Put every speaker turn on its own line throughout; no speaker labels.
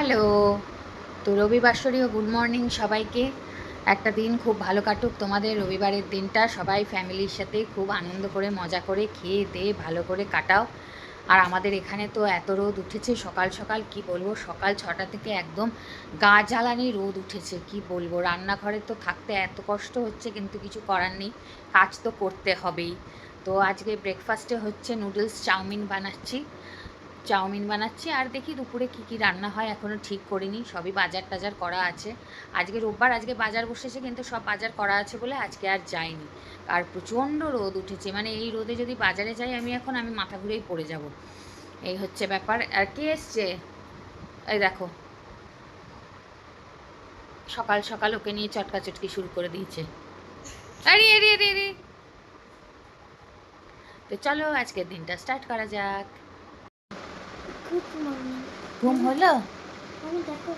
Hello. তো রবিবাসরীয় good morning সবাইকে। একটা দিন খুব ভালো কাটুক তোমাদের রবিবারের দিনটা। সবাই ফ্যামিলির সাথে খুব আনন্দ করে, মজা করে, খেয়ে দিয়ে ভালো করে কাটাও। আর আমাদের এখানে তো এত রোদ উঠেছে, সকাল সকাল কি বলব? সকাল ছটা থেকে একদম গা জ্বালানি রোদ উঠেছে, কি বলব? রান্নাঘরে তো থাকতে এত কষ্ট হচ্ছে, কিন্তু কিছু করার নেই। কাজ তো করতে হবেই। তো আজকে ব্রেকফাস্টে হচ্ছে নুডলস চাউমিন বানাচ্ছি। চাউমিন বানাচ্ছি, আর দেখি দুপুরে কি কি রান্না হয় এখনও ঠিক করিনি। সবই বাজার টাজার করা আছে। আজকে রোববার, আজকে বাজার বসেছে, কিন্তু সব বাজার করা আছে বলে আজকে আর যাইনি। আর প্রচণ্ড রোদ উঠেছে মানে এই রোদে যদি বাজারে যাই, আমি এখন, আমি মাথা ঘুরেই পড়ে যাব। এই হচ্ছে ব্যাপার। আর কে এসছে? এই দেখো। সকাল সকাল ওকে নিয়ে চটকা চটকি শুরু করে দিয়েছে। আরে তো চলো, আজকের দিনটা স্টার্ট করা যাক। ঘুম হলো?
আমি দেখো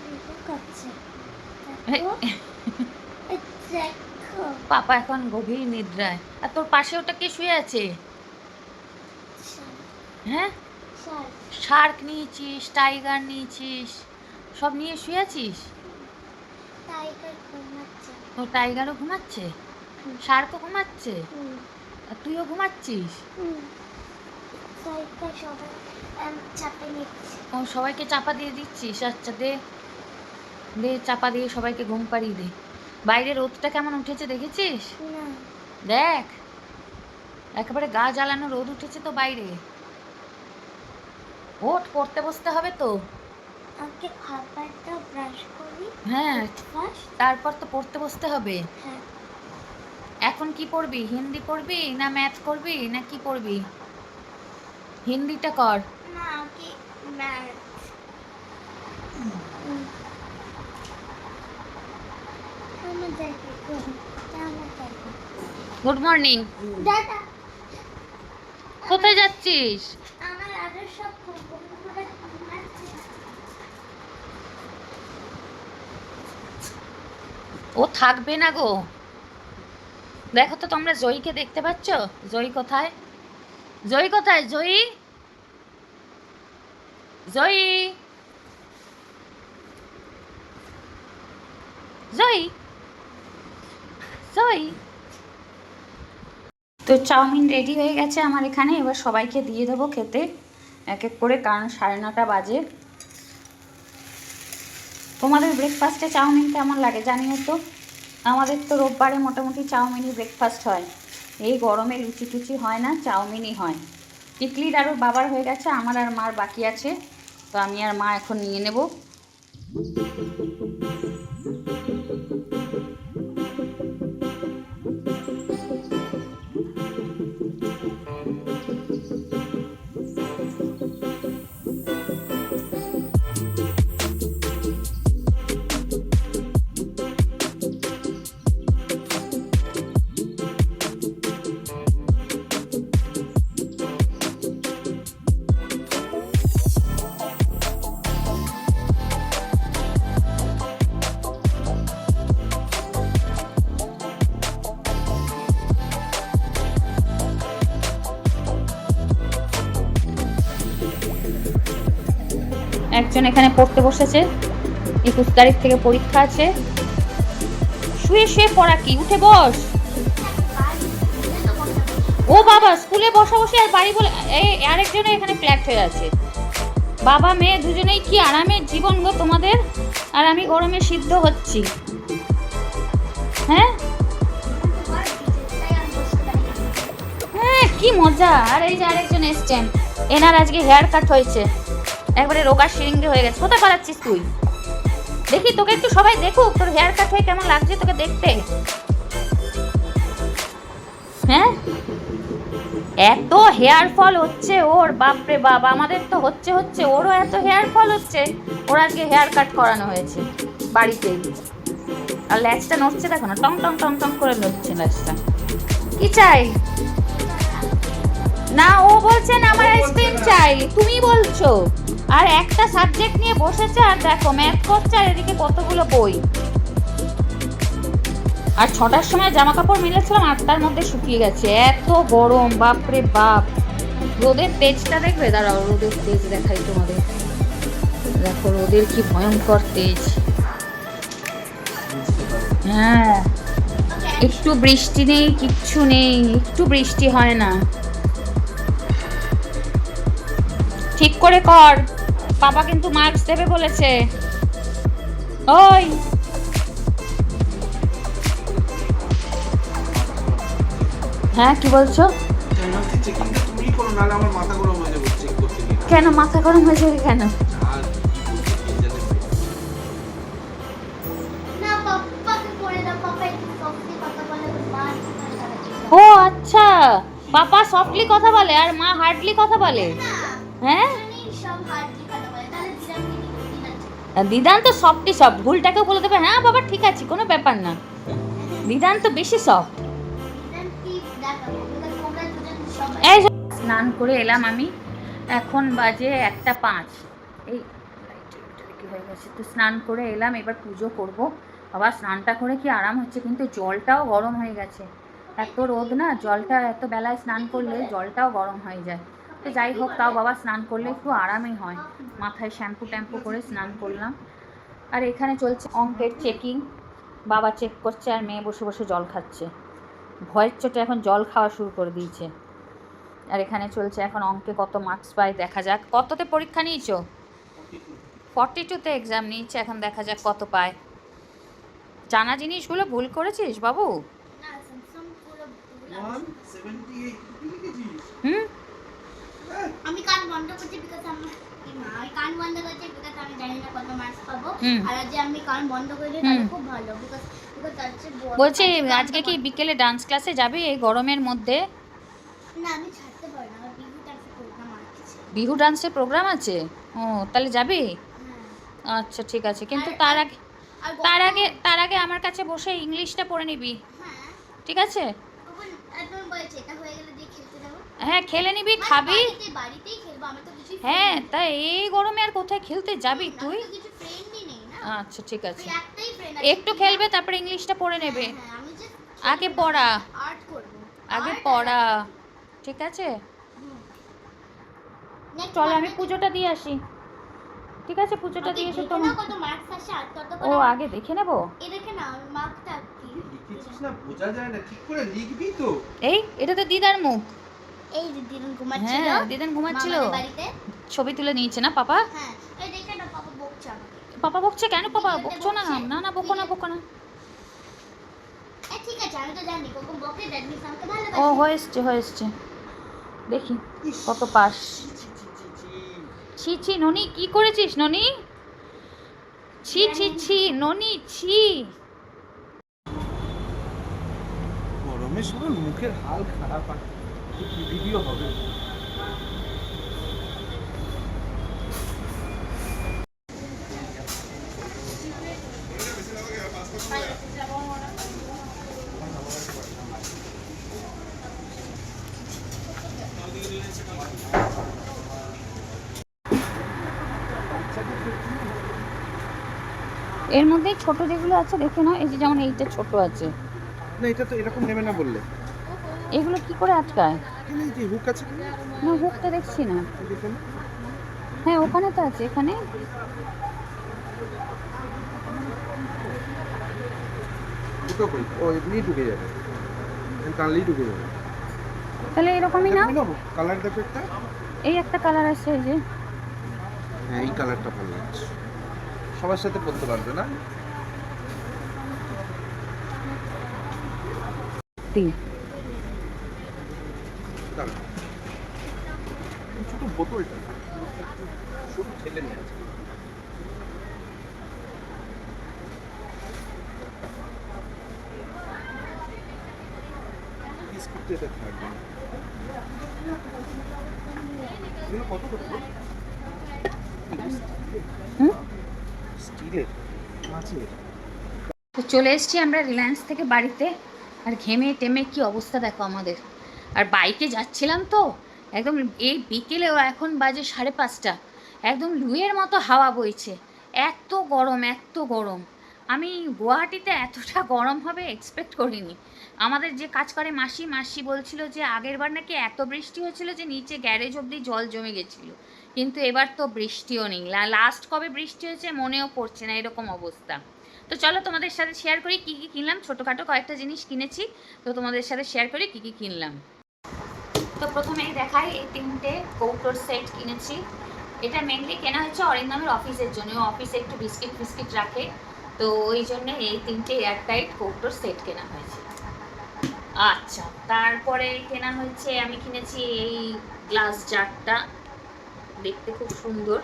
করছে দেখো।
পাপা এখন গভীর নিদ্রায়। আর তোর পাশে ওটা কে শুয়ে আছে? হ্যাঁ? শার্ক নিয়েছিস টাইগার নিয়েছিস সব নিয়ে শুয়ে আছিস? তোর টাইগারও ঘুমাচ্ছে? শার্কও ঘুমাচ্ছে? আর তুইও ঘুমাচ্ছিস?
সবাই
ও সবাইকে চাপা দিয়ে দিচ্ছিস আচ্ছা দে। দে চাপা দিয়ে সবাইকে ঘুম পাড়িয়ে দে। বাইরে রোদটা কেমন উঠেছে দেখেছিস? দেখ একেবারে গা জ্বালানো রোদ উঠেছে তো বাইরে। ওঠ পড়তে বসতে হবে তো।
আগে খাবারটা ব্রাশ করি।
হ্যাঁ তারপর তো পড়তে বসতে হবে।
হ্যাঁ।
এখন কি পড়বি? হিন্দি পড়বি না ম্যাথ করবি না কি পড়বি? হিন্দিটা কর। গুড মর্নিং কোথায় যাচ্ছিস? ও থাকবে না গো। দেখো তো তোমরা জয়ীকে দেখতে পাচ্ছ? জয়ী কোথায়? জয়ী কোথায়? জয়ী? জয়ী? জয়ী? জয়ী? তো চাউমিন রেডি হয়ে গেছে আমার এখানে। এবার সবাইকে দিয়ে দেবো খেতে। এক এক করে, কারণ সাড়ে নটা বাজে। তোমাদের ব্রেকফাস্টে চাউমিন কেমন লাগে জানিও তো? আমাদের তো রোববারে মোটামুটি চাউমিনই ব্রেকফাস্ট হয়। এই গরমে লুচি টুচি হয় না, চাউমিনই হয়। টিকলির আরও বাবার হয়ে গেছে, আমার আর মার বাকি আছে। তো আমি আর মা এখন নিয়ে নেব। একজন এখানে পড়তে বসেছে। একুশ তারিখ থেকে পরীক্ষা আছে। শুয়ে শুয়ে পড়া কি? উঠে বস। ও বাবা, স্কুলে বসা বসে আর বাড়ি বলে এই আরেকজনে এখানে ফ্ল্যাট হয়ে আছে। বাবা, মেয়ে দুজনেই কি আরামের জীবন গো তোমাদের? আর আমি গরমে সিদ্ধ হচ্ছি। হ্যাঁ? হ্যাঁ কি মজা। আর এই যে আরেকজন এসছেন। এনার আজকে হেয়ার কাট হয়েছে। একবারে রোগা সিরিঙ্গে হয়ে গেছে। কোথায় পালাচ্ছিস তুই? দেখি তোকে একটু সবাই দেখুক তোর হেয়ার কাট হয়ে কেমন লাগছে তোকে দেখতে। হ্যাঁ? এত হেয়ার ফল হচ্ছে ওর বাপরে বাপ আমাদের তো হচ্ছে হচ্ছে ওরও এত হেয়ার ফল হচ্ছে। ওর আজকে হেয়ার কাট করানো হয়েছে বাড়িতেই আর ল্যাচটা নড়ছে দেখো না টং টং টং টং করে নড়ছে ল্যাচটা। কি চাই? না ও বলছে না আমার আইসক্রিম চাই। তুমি বলছো। আর একটা সাবজেক্ট নিয়ে বসেছে, আর দেখো ম্যাথ করছে, আর এদিকে কতগুলো বই। আর ছটার সময় জামা কাপড় মিলেছিলাম, আটটার মধ্যে শুকিয়ে গেছে। এত গরম, বাপরে বাপ। রোদের তেজটা দেখবে? দাঁড়াও, রোদের তেজ দেখাই তোমাদের। দেখো, রোদের কি ভয়ঙ্কর তেজ। হ্যাঁ একটু বৃষ্টি নেই, কিচ্ছু নেই, একটু বৃষ্টি হয় না। ঠিক করে কর। পাপা কিন্তু মার্কস দেবে বলেছে। ওই। হ্যাঁ কি বলছো? কেন মাথা গরম হয়ে যাবে কেন? ও আচ্ছা। পাপা সফটলি কথা বলে আর মা হার্ডলি কথা বলে? হ্যাঁ? দিদান তো সফটই সব ভুলটাকেও বলে দেবে হ্যাঁ বাবা, ঠিক আছে, কোনো ব্যাপার না। দিদান তো বেশি সফট। এই স্নান করে এলাম আমি। এখন বাজে একটা পাঁচ। এই হয়ে গেছে। তো স্নান করে এলাম, এবার পুজো করব। বাবা, স্নানটা করে কি আরাম হচ্ছে? কিন্তু জলটাও গরম হয়ে গেছে। এত রোদ না, জলটা এত বেলায় স্নান করলে জলটাও গরম হয়ে যায়। তো যাই হোক তাও বাবা স্নান করলে একটু আরামই হয়। মাথায় শ্যাম্পু ট্যাম্পু করে স্নান করলাম। আর এখানে চলছে অঙ্কের চেকিং বাবা চেক করছে আর মেয়ে বসে বসে জল খাচ্ছে। ভয়ের চোটে এখন জল খাওয়া শুরু করে দিয়েছে। আর এখানে চলছে এখন অঙ্কে কত মার্কস পায় দেখা যাক। কততে পরীক্ষা নিয়েছো? ফর্টি টুতে এক্সাম নিয়েছে এখন দেখা যাক কত পায়। জানা জিনিসগুলো ভুল করেছিস বাবু
না স্যামসাং পুরো ভুল
ওয়ান সেভেন্টি এইট লিখেছিস
হুম
আমি কান বন্ধ করছি বিকজ আমি আমি কান বন্ধ করছি বিকজ আমি জানি না কত মার্কস পাবো। আর যে আমি কান বন্ধ করে তাহলে খুব ভালো বিকজ
বলছি আজকে কি বিকেলে ডান্স ক্লাসে যাবি এই গরমের মধ্যে?
না আমি ছাড়তে পারি না বিহু
ডান্সের প্রোগ্রাম আছে। ও তাহলে যাবি?
হ্যাঁ।
আচ্ছা ঠিক আছে কিন্তু তার আগে তার আগে তার আগে আমার কাছে বসে ইংলিশটা পড়ে নিবি।
হ্যাঁ।
ঠিক আছে
তখন একদম বলেছে এটা হয়ে
হ্যাঁ খেলে নিবি
মানে
খাবি
বাড়িতে বাড়িতেই খেলব আমি তো কিছু
হ্যাঁ তা এই গরমে আর কোথায় খেলতে যাবি তুই
কিছু ফ্রেন্ডই নেই না
আচ্ছা ঠিক আছে একটু খেলবে তারপরে ইংলিশটা পড়ে নেবে
হ্যাঁ
আগে পড়া আগে পড়া ঠিক আছে চলো আমি পুজোটা দিয়ে আসি ঠিক আছে পুজোটা দিয়ে এসে তোমার
কত মার্কস আসে আর তত
ও আগে দেখে নেব
এই দেখে না মার্কটা কি
লিখেছিস না বোঝা যায় না ঠিক করে লিখবি তো
এই এটা তো দিদার মুখ
এই যে দিদুন ঘুমাচ্ছিল।
হ্যাঁ দিদান ঘুমাচ্ছিল। ছবি তুলে নিয়েছে না পাপা?
হ্যাঁ এই দেখে না বাবা বকছে আমাকে।
পাপা বকছে কেন পাপা? বকছো না না না বকো না বকো না।
এ ঠিক আছে আমি তো জানি কোকো বকে আমাকে
ও হয়েছে হয়েছে দেখি কত পাস।
ছি, ছি,
ননি কি করেছিস ননি? ছি ছি ছি ননি ছি।
গরমে সবার মুখের হাল খারাপ আর কি ভিডিও হবে?
এর মধ্যে ছোট যেগুলো আছে দেখে নাও এই যে যেমন এইটা ছোট আছে।
না এটা তো এরকম নেবে না বললে।
এগুলো কি করে আটকায়?
এখানে যে হুক আছে?
না হুকটা দেখছি না। হ্যাঁ ওখানে তো আছে এখানে।
ও এমনি ঢুকে যাবে। টানলেই ঢুকে যাবে।
তাহলে এরকমই না?
কালার দেখো একটা।
এই একটা কালার আছে এই যে।
হ্যাঁ এই কালারটা ভালো লাগছে। সবার সাথে পরতে পারবে না?
তিন
দাঁড়া। এই ছোট বোতলটা শুধু এটা থাকবে। কত স্টিলের মাছের?
তো চলে এসেছি আমরা রিলায়েন্স থেকে বাড়িতে। আর ঘেমে টেমে কি অবস্থা দেখো আমাদের। আর বাইকে যাচ্ছিলাম তো একদম এই বিকেলেও এখন বাজে সাড়ে পাঁচটা। একদম লুয়ের মতো হাওয়া বইছে। এত গরম এত গরম। আমি গুয়াহাটিতে এতটা গরম হবে এক্সপেক্ট করিনি। আমাদের যে কাজ করে মাসি মাসি বলছিল যে আগের বার নাকি এত বৃষ্টি হয়েছিল যে নিচে গ্যারেজ অবধি জল জমে গেছিল। কিন্তু এবার তো বৃষ্টিও নেই। লাস্ট কবে বৃষ্টি হয়েছে মনেও পড়ছে না এরকম অবস্থা। তো চলো তোমাদের সাথে শেয়ার করি কী কী কিনলাম। ছোটোখাটো কয়েকটা জিনিস কিনেছি। তো তোমাদের সাথে শেয়ার করি কী কী কিনলাম। তো প্রথমেই দেখাই এই তিনটে কৌটোর সেট কিনেছি। এটা মেনলি কেনা হয়েছে অরিন্দমের অফিসের জন্য। অফিসে একটু বিস্কিট ফিস্কিট রাখে। তো ওই জন্য এই তিনটে এয়ারটাইট কৌটোর সেট কেনা হয়েছে। আচ্ছা তারপরে কেনা হয়েছে, আমি কিনেছি এই গ্লাস জারটা দেখতে খুব সুন্দর।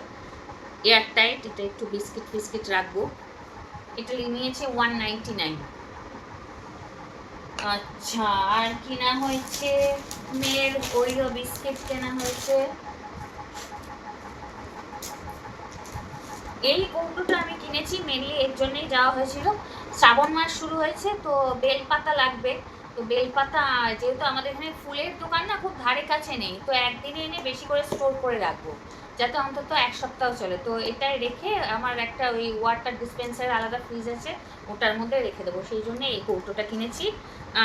এয়ারটাইট এটা একটু বিস্কিট ফিস্কিট রাখব। এটা নিয়েছে ওয়ান নাইনটি নাইন আচ্ছা আর কেনা হয়েছে? মেয়ের ওরিও বিস্কিট কেনা হয়েছে। এই কৌটোটা আমি কিনেছি মেনলি এর জন্যই যাওয়া হয়েছিল। শ্রাবণ মাস শুরু হয়েছে, তো বেলপাতা লাগবে। তো বেলপাতা, যেহেতু আমাদের এখানে ফুলের দোকান না, খুব ধারে কাছে নেই। তো একদিনে এনে বেশি করে স্টোর করে রাখব। যাতে অন্তত এক সপ্তাহ চলে। তো এটাই রেখে আমার একটা ওই ওয়াটার ডিসপেন্সার আলাদা ফ্রিজ আছে, ওটার মধ্যে রেখে দেবো। সেই জন্য এই কৌটোটা কিনেছি।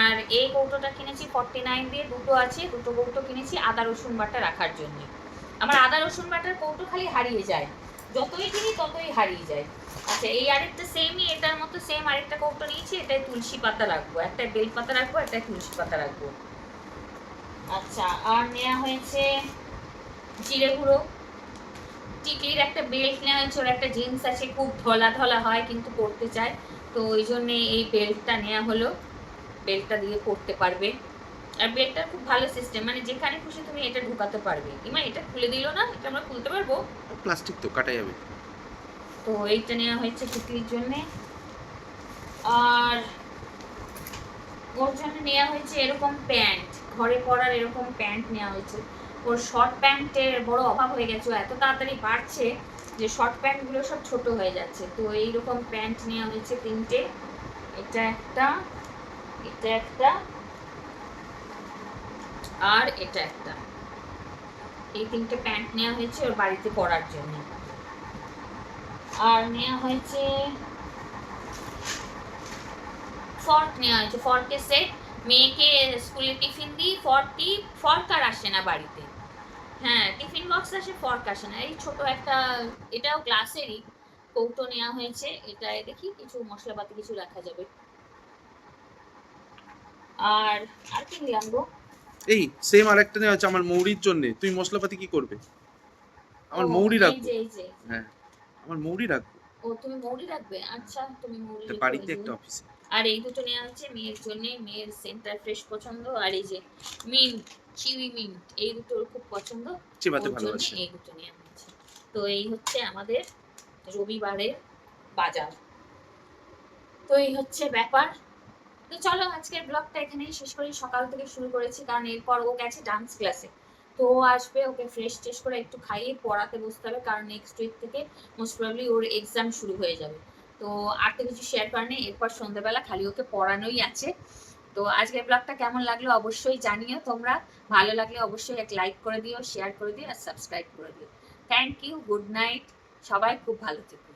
আর এই কৌটোটা কিনেছি ফর্টি নাইন দিয়ে, দুটো আছে, দুটো কৌটো কিনেছি আদা, রসুন বাটা রাখার জন্য। আমার আদা, রসুন বাটার কৌটো খালি হারিয়ে যায়। যতই কিনি ততই হারিয়ে যায়। আচ্ছা এই আরেকটা সেমই এটার মতো সেম আরেকটা কৌটো নিয়েছি এটাই তুলসী পাতা রাখব। একটা বেল পাতা রাখব একটা তুলসী পাতা রাখব। আচ্ছা আর নেওয়া হয়েছে জিরে গুঁড়ো। টিকলির একটা বেল্ট নেওয়া হয়েছে ওর একটা জিন্স আছে খুব ধলা ধলা হয় কিন্তু পরতে চায়। তো ওই জন্যে এই বেল্টটা নেওয়া হলো। বেল্টটা দিয়ে পরতে পারবে। আর বেল্টটা খুব ভালো সিস্টেম মানে যেখানে খুশি তুমি এটা ঢুকাতে পারবে। ইমা এটা খুলে দিল না? এটা আমরা খুলতে পারব?
প্লাস্টিক তো কাটা যাবে।
তো এইটা নেওয়া হয়েছে টিকলির জন্যে। আর ওর জন্য নেওয়া হয়েছে এরকম প্যান্ট ঘরে পরার এরকম প্যান্ট নেওয়া হয়েছে। ওর শর্ট প্যান্টের বড় অভাব হয়ে গেছে এত তাড়াতাড়ি বাড়ছে যে শর্ট প্যান্টগুলো সব ছোট হয়ে যাচ্ছে। তো এইরকম প্যান্ট নেওয়া হয়েছে তিনটে। এটা একটা এটা একটা, আর এটা একটা। এই তিনটে প্যান্ট নেওয়া হয়েছে ওর বাড়িতে পরার জন্য। আর নেওয়া হয়েছে ফর্ক নেওয়া হয়েছে ফর্কের সেট মেয়েকে স্কুলে টিফিন দিই ফর্কটি ফর্ক আর আসে না বাড়িতে। হ্যাঁ টিফিন বক্স আসে ফর্ক আসে না। এই ছোট একটা এটাও গ্লাসেরই কৌটো নেওয়া হয়েছে। এটায় দেখি কিছু মশলাপাতি কিছু রাখা যাবে। আর আর কি নিলাম গো?
এই সেম আরেকটা নেওয়া আছে আমার মৌরির জন্য। তুই মশলাপাতি কি করবে? আমার মৌরি রাখব।
এই যে।
হ্যাঁ আমার মৌরি রাখব।
ও তুমি মৌরি রাখবে? আচ্ছা তুমি মৌরি
বাড়িতে একটা অফিসে
আর এই দুটো নেওয়া হচ্ছে মেয়ের জন্য মেয়ের সেন্টার ফ্রেশ পছন্দ আর এই যে মিন্ট চিউই মিন্ট এই দুটো খুব পছন্দ।
চেবাতে ভালোবাসে।
এই দুটো নেওয়া হয়েছে তো এই হচ্ছে আমাদের রবিবারের বাজার। তো এই হচ্ছে ব্যাপার। তো চলো আজকের ব্লগটা এখানেই শেষ করি। সকাল থেকে শুরু করেছি কারণ এরপর ও গেছে ডান্স ক্লাসে তো ও আসবে ওকে ফ্রেশ ট্রেশ করে একটু খাইয়ে পড়াতে বসতে হবে কারণ নেক্সট উইক থেকে মোস্ট প্রবলি ওর এক্সাম শুরু হয়ে যাবে। তো আর তো কিছু শেয়ার করার নেই, এরপর সন্ধ্যেবেলা খালি ওকে পড়ানোই আছে। তো আজকের ব্লগটা কেমন লাগল অবশ্যই জানিও তোমরা। ভালো লাগলে অবশ্যই এক লাইক করে দিও শেয়ার করে দিও আর সাবস্ক্রাইব করে দিও। থ্যাংক ইউ গুড নাইট সবাই খুব ভালো থেকো।